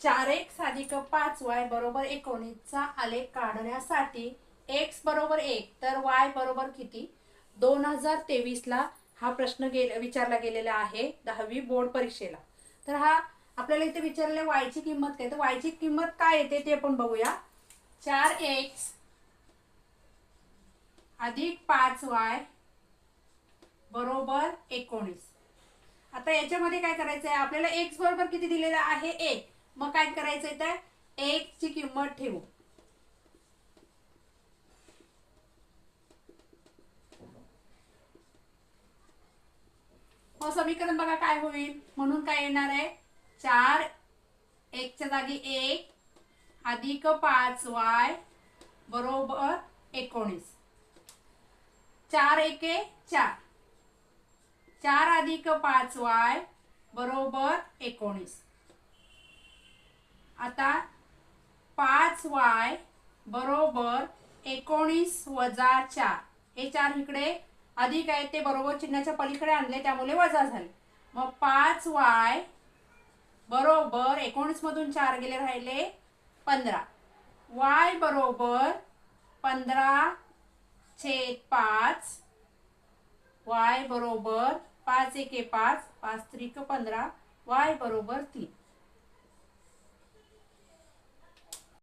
चार एक्स अधिक पाच वाय बरोबर एकोणीसचा आलेख काढण्यासाठी एक्स बरोबर एक तर वाय बरोबर किती? दोन हजार तेवीसला हा प्रश्न गेला विचारला गेलेला आहे दहावी बोर्ड परीक्षेला. तर हा आपल्याला इथे विचारलेल्या वायची किंमत काय? तर वायची किंमत काय येते ते आपण बघूया. चार एक्स अधिक पाच वाय बरोबर एकोणीस. आता याच्यामध्ये काय करायचं आहे आपल्याला एक्स बरोबर किती दिलेला आहे? एक. मग काय करायचंय तर एक ची किंमत ठेवू. हो समीकरण बघा काय होईल. म्हणून काय येणार आहे? चार एकच्या जागी एक अधिक पाच वाय बरोबर एकोणीस. चार एके चार. चार अधिक पाच वाय बरोबर एकोणीस. आता पाच वाय बरोबर एकोणीस वजा चार. हे चार इकडे अधिक आहे ते बरोबर चिन्हाच्या पलीकडे आणले त्यामुळे वजा झाले. मग पाच वाय बरोबर एकोणीसमधून चार गेले राहिले पंधरा. वाय बरोबर पंधरा छेद पाच. वाय बरोबर पाच एके पाच पाच त्रिक पंधरा. वाय बरोबर तीन.